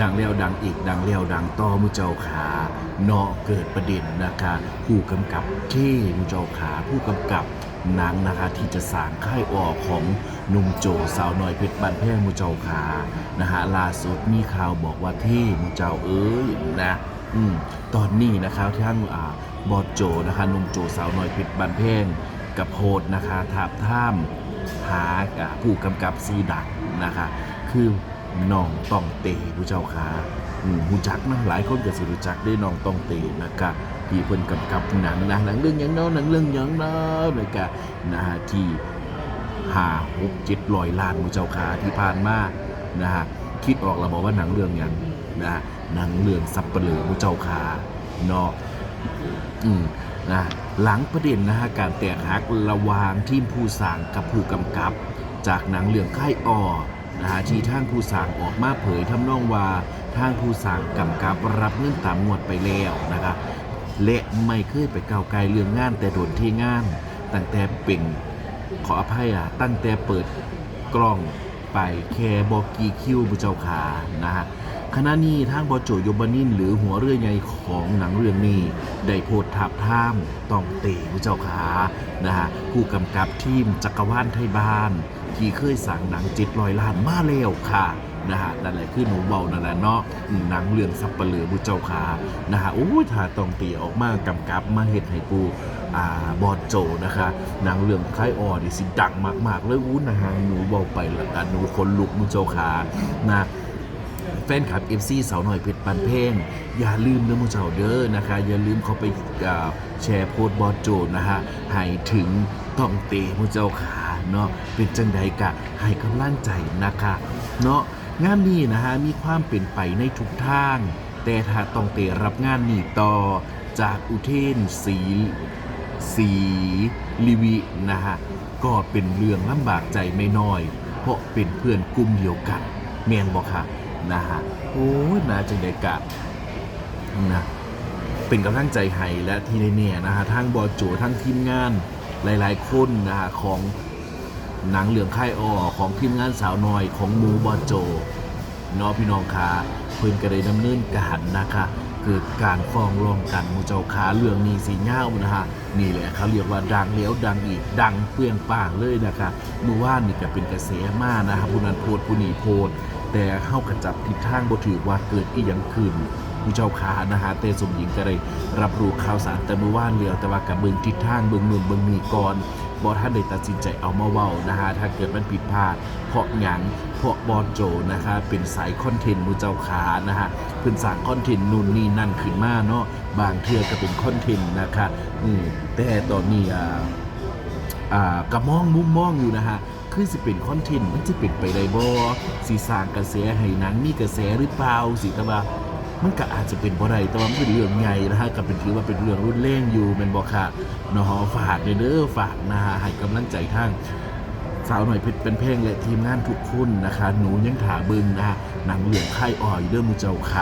ดังแล้วดังอีกดังแล้วดังต่อมุเจ้าขาเนาะเกิดประเด็นนะคะผู้กำกับเท่มุเจ้าขาผู้กำกับหนังนะคะที่จะสางค่ายออกของหนุ่มโจสาวน้อยเพชรบันแพงมุเจ้าขานะฮะล่าสุดมีข่าวบอกว่าเท่มุเจ้าเอ้ยนะอืมตอนนี้นะคะทั้งอ่าบอสโจนะคะหนุ่มโจสาวน้อยเพชรบันแพงกับโพดนะคะทาบท่ามหาอ่าผู้กำกับซีดักนะคะคือ น้องต้องเตผู้เจ้าค่ะอืมรู้จักนะหลายคนก็สิรู้จักได้น้องต้องเตนะคะที่เพิ่นกำกับหนังนะหนังเรื่องยังเนาะหนังเรื่องยังเนาะนะคะนะฮะที่ห้าหกเจ็ดร้อยล้านผู้เจ้าค่ะที่ผ่านมานะฮะคิดออกแล้วบอกว่าหนังเรื่องยังนะฮะหนังเรื่องสับเปลือผู้เจ้าค่ะเนาะอืมนะหลังประเด็นนะฮะการแตกหักระหว่างทีมผู้สร้างกับผู้กำกับ จากหนังเรื่องค่ายออ นะฮะที่ทางผู้สร้างออกมาเผยทำนองว่าทางผู้สร้างกำกับรับเงินตามงวดไปแล้วนะครับและไม่เคยไปก้าวไกลเรื่องงานแต่โดนที่งานตั้งแต่เป็นขออภัยอะตั้งแต่เปิดกล้องไปแคบอกกีคิวบุเจ้าขานะฮะขณะนี้ทางบอโจโยบานินหรือหัวเรือใหญ่ของหนังเรื่องนี้ ได้โพสต์ทับท่ามต้องเตะผู้เจ้าขานะฮะผู้กำกับทีมจักรวาลไทยบ้าน ที่เคยสั่งหนังจิตลอยล้านมาแล้วค่ะนะฮะนั่นแหละคือหนูเบานั่นแหละเนาะหนังเรื่องสับปะเหลือผู้เจ้าขานะฮะโอ้ยถ้าต้องเตะออกมากำกับมาเฮ็ดให้กูอ่าบอดโจนะคะหนังเรื่องคล้ายออนี่สิดังมาก ๆ เลยอู้นะฮะหนูเบาไปละกันหนูคนลุกผู้เจ้าขานะแฟนคลับ FC สาวหน่อยเพชรปันเพงอย่าลืมนะมูเจ้าเด้อนะคะ อย่าลืมเขาไปอ่าแชร์โพสต์บอสโจนะฮะให้ถึงต้องเตะมูเจ้าขา เนาะเป็นจังใดกะให้กำลังใจนะคะเนาะงานนี้นะฮะมีความเป็นไปในทุกทาง แต่ถ้าต้องเตะรับงานนี้ต่อจากอุเทนศรีศรีลิวินะฮะก็เป็นเรื่องลำบากใจไม่น้อย เพราะเป็นเพื่อนกลุ่มเดียวกันเมียนบอกค่ะนะฮะโอ้ยน่าจังไดกะนะเป็นกำลังใจให้และที่แน่ๆนะฮะทั้งบอโจทั้งทีมงานหลาย ๆ คนนะฮะของ หนังเหลืองค่ายออของทีมงานสาวน้อยของมูบอโจเนาะพี่น้องคะเพิ่นก็ได้ดำเนินการนะคะเกิดการฟ้องร้องกันมูเจ้าขาเรื่องนี้สีเงานะฮะนี่แหละเขาเรียกว่าดังแล้วดังอีกดังเปรี้ยงป้างเลยนะคะเมื่อว่านนี่ก็เป็นกระแสมากนะครับผู้นั้นโพดผู้นี้โพดแต่เข้ากระจับทิศทางบ่ถือว่าเกิดอีหยังขึ้น ผู้เจ้าขานะฮะเตสมหญิงก็ได้รับรู้ข่าวสารแต่เมื่อวานเรียวแต่ว่ากับเบิ่งทิศทางเบิ่งนู่นเบิ่งนี่ก่อนบ่ท่านได้ตัดสินใจเอามาเว้านะฮะถ้าเกิดมันผิดพลาด เพราะหยังเพราะบอลโจนะคะเป็นสายคอนเทนต์ผู้เจ้าขานะฮะเพิ่นสร้างคอนเทนต์นู่นนี่นั่นขึ้นมาเนาะบางเทื่อก็เป็นคอนเทนต์นะคะอืมแต่ตอนนี้อ่าอ่ากระมองมุมมองอยู่นะฮะคือสิเป็นคอนเทนต์มันจะเป็นไปได้บ่สีสร้างกระแสให้หนังมีกระแสหรือเปล่าสิต่ว่า มันก็อาจจะเป็นบ่ได้แต่ว่ามันเป็นเรื่องใหญ่นะฮะก็เป็นถือว่าเป็นเรื่องรุ่นเร่งอยู่แม่นบ่ค่ะเนาะฝากเด้อฝากนะฮะให้กำลังใจทางสาวหน่อยเพชรเป็นเพลงและทีมงานทุกคนนะคะ หนูยังถาบึงนะฮะหนังเหลืองไข่อ่อยเด้อมูเจ้าค่ะ